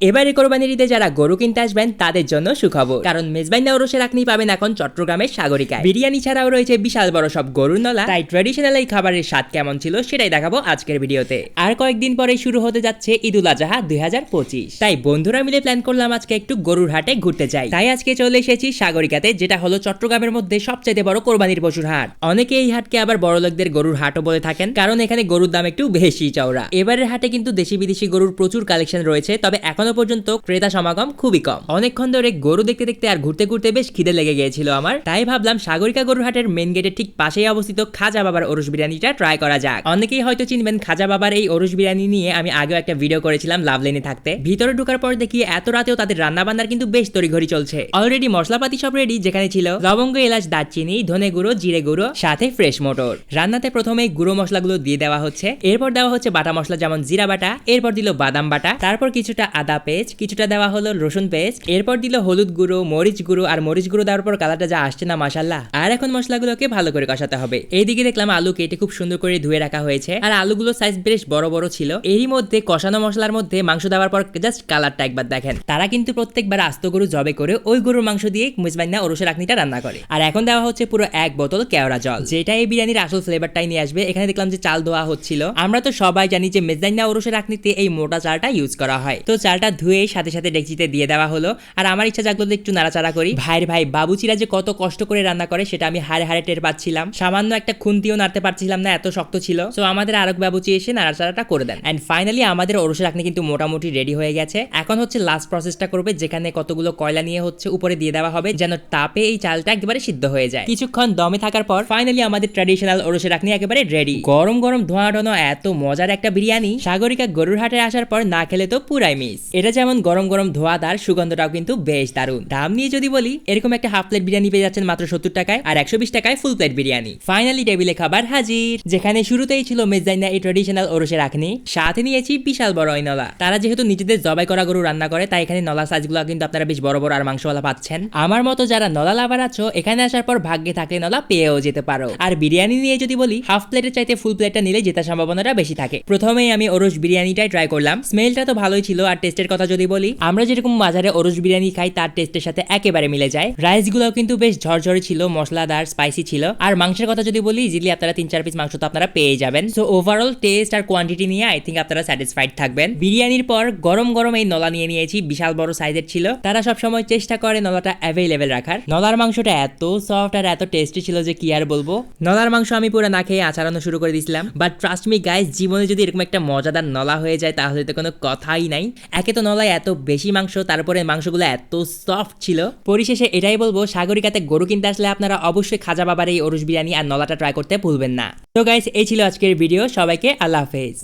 এবারে কোরবানির ঈদে যারা গরু কিনতে আসবেন, তাদের জন্য সুখবর। কারণ মেজবাইন্দা ওরসের রাখনি পাবেন এখন চট্টগ্রামের সাগরিকায়। বিরিয়ানি ছাড়াও রয়েছে বিশাল বড় সব গরুর নলা। তাই ট্র্যাডিশনাল এই খাবারের স্বাদ কেমন ছিল সেটাই দেখাবো আজকের ভিডিওতে। আর কয়েকদিন পরে শুরু হতে যাচ্ছে ঈদ ঈদুল আজহা দুই তাই বন্ধুরা মিলে প্ল্যান করলাম আজকে একটু গরুর হাটে ঘুরতে যাই। তাই আজকে চলে এসেছি সাগরিকাতে, যেটা হলো চট্টগ্রামের মধ্যে সবচেয়ে বড় কোরবানির পশুর হাট। অনেকে এই হাটকে আবার বড় লোকদের গরুর হাটও বলে থাকেন, কারণ এখানে গরুর দাম একটু বেশি চওড়া। এবারের হাটে কিন্তু দেশি বিদেশি গরুর প্রচুর কালেকশন রয়েছে, তবে এখনও পর্যন্ত ক্রেতা সমাগম খুবই কম। অনেকক্ষণ ধরে গরু দেখতে দেখতে আর ঘুরতে ঘুরতে বেশ খিদে লেগে গিয়েছিল আমার। তাই ভাবলাম সাগরিকা গরুর হাটের মেন গেটের ঠিক পাশেই অবস্থিত খাজা বাবার ওরস বিরিয়ানিটা ট্রাই করা যাক। অনেকেই হয়তো চিনবেন খাজা বাবার এই ওরস বিরিয়ানি নিয়ে আমি আগেও একটা ভিডিও করেছিলাম লাভলেনে থাকতে। ভিতরে ঢোকার পর দেখি এত রাতেও তাদের রান্না বান্নার কিন্তু বেশ তড়িঘড়ি চলছে। অলরেডি মশলাপাতি সব রেডি যেখানে ছিল লবঙ্গ, এলাচ, দারচিনি, ধনে গুঁড়ো, জিরে গুঁড়ো, সাথে ফ্রেশ মোটর। রান্নাতে প্রথমে গুঁড়ো মশলাগুলো দিয়ে দেওয়া হচ্ছে। এরপর দেওয়া হচ্ছে বাটা মশলা যেমন জিরা বাটা, এরপর দিল বাদাম বাটা, তারপর কিছুটা আদা পেস্ট, কিছুটা দেওয়া হলো রসুন পেস্ট, এরপর দিল হলুদ গুঁড়ো, মরিচ গুঁড়ো, আর মরিচ গুঁড়ো দেওয়ার পর কালারটা যা আসছে না মাসাল্লাহ আর এখন মশলাগুলোকে ভালো করে কষাতে হবে। এইদিকে দেখলাম আলু কেটে খুব সুন্দর করে ধুয়ে রাখা হয়েছে। আর আলুগুলো সাইজ বেশ বড় বড় ছিল। এরই মধ্যে কষানো মশলার মধ্যে মাংস দেওয়ার পর জাস্ট কালারটা একবার দেখেন। তারা কিন্তু প্রত্যেকবার আস্ত গরু জবে করে ওই গরুর মাংস দিয়ে মুজবাইনা ওরসের রাখনিটা রান্না করে। আর এখন দেওয়া হচ্ছে পুরো এক বোতল কেওড়া জল। যেটা এই বিরিয়ানির আসল ফ্লেভারটাই নিয়ে আসবে। এখানে দেখলাম যে চাল দেওয়া হচ্ছিল। আমরা তো সবাই জানি যে মেজদাইনা ওরসের রাখনিতে এই মোটা চালটা ইউজ করা হয়। তো চালটা ধুয়ে সাথে সাথে ডেকচিতে দিয়ে দেওয়া হলো। আর আমার ইচ্ছা জাগলো একটু নাড়াচাড়া করি। ভাইয়ের ভাই বাবুচিরা যে কত কষ্ট করে রান্না করে, সেটা আমি হারে হারে টের পাচ্ছিলাম। সামান্য একটা খুন্তিও নাড়তে পারছিলাম না, এত শক্ত ছিল। তো আমাদের আরেক বাবুচি এসে নাড়াচাড়াটা করে দেন। এন্ড ফাইনালি আমাদের ওরসের রাখনি কিন্তু মোটামুটি রেডি হয়ে গেছে। এখন হচ্ছে লাস্ট প্রসেসটা করবে, যেখানে কতগুলো কয়লা নিয়ে হচ্ছে উপরে দিয়ে দেওয়া হবে, যেন তাপে এই চালটা একেবারে সিদ্ধ হয়ে যায়। কিছুক্ষণ দমে থাকার পর ফাইনালি আমাদের ট্র্যাডিশনাল ওরসের রাখনি একেবারে রেডি গরম গরম ধোঁয়া ঢোনো এত মজার একটা বিরিয়ানি, সাগরিকা গরুর হাটে আসার পর না খেলে তো পুরাই মিস এটা যেমন গরম গরম ধোঁয়াদার সুগন্ধটাও কিন্তু বেশ দারুণ। দাম নিয়ে যদি বলি, এরকম একটা হাফ প্লেট বিরিয়ানি পেয়ে যাচ্ছেন মাত্র সত্তর টাকায় আর একশো বিশ টাকায় ফুল প্লেট বিরিয়ানি। ফাইনালি টেবিলে খাবার হাজির। যেখানে শুরুতেই ছিল মেজাইনা এই ট্রেডিশনাল ওরসে রাখনি সাথে নিয়েছি বিশাল বড় ওই নলা তারা যেহেতু নিজেদের জবাই করা গরু রান্না করে, তাই এখানে নলা সাইজগুলো কিন্তু আপনারা বেশ বড় বড় আর মাংসওয়ালা পাচ্ছেন। আমার মতো যারা নলা লাভার আছো, এখানে আসার পর ভাগ্যে থাকলে নলা পেয়েও যেতে পারো। আর বিরিয়ানি নিয়ে যদি বলি হাফ প্লেটের চাইতে ফুল প্লেটটা নিলে জেতার সম্ভাবনাটা বেশি থাকে। প্রথমেই আমি ওরস বিরিয়ানিটাই ট্রাই করলাম। স্মেলটা তো ভালোই ছিল আর টেস্টের কথা যদি বলি, আমরা যেরকম বাজারে ওরস বিরিয়ানি খাই, তার টেস্টের সাথে একেবারে মিলে যায়। রাইসগুলোও কিন্তু বেশ ঝরঝরে ছিল, মশলাদার স্পাইসি ছিল। আর মাংসের কথা যদি বলি ইজিলি আপনারা তিন চার পিস মাংস তো আপনারা পেয়ে যাবেন। সো ওভারঅল টেস্ট আর কোয়ান্টিটি নিয়ে আই থিঙ্ক আপনারা স্যাটিসফাইড থাকবেন। বিরিয়ানির পর গরম গরম এই নলা নিয়ে নিয়েছি, বিশাল বড় সাইজের ছিল। তারা সব সময় চেষ্টা করে নলাটা অ্যাভেলেবেল রাখার। নলার মাংসটা এত সফট আর এত টেস্টি ছিল যে কি আর বলব। নলার মাংস আমি পুরো না খেয়ে আচারানো শুরু করে দিয়েছিলাম বাট ট্রাস্ট মি গাইস জীবনে যদি এরকম একটা মজাদার নলা হয়ে যায়, তাহলে তো কোনো কথাই নাই। একে তো নলায় এত বেশি মাংস, তারপরে মাংসগুলো এত সফট ছিল। পরিশেষে এটাই বলব, সাগরিকাতে গরু কিনতে আসলে আপনারা অবশ্যই খাজা বাবার এই অরুষ বিরিয়ানি আর নলাটা ট্রাই করতে ভুলবেন না। তো গাইস এই ছিল আজকের ভিডিও সবাইকে আল্লাহ হাফেজ।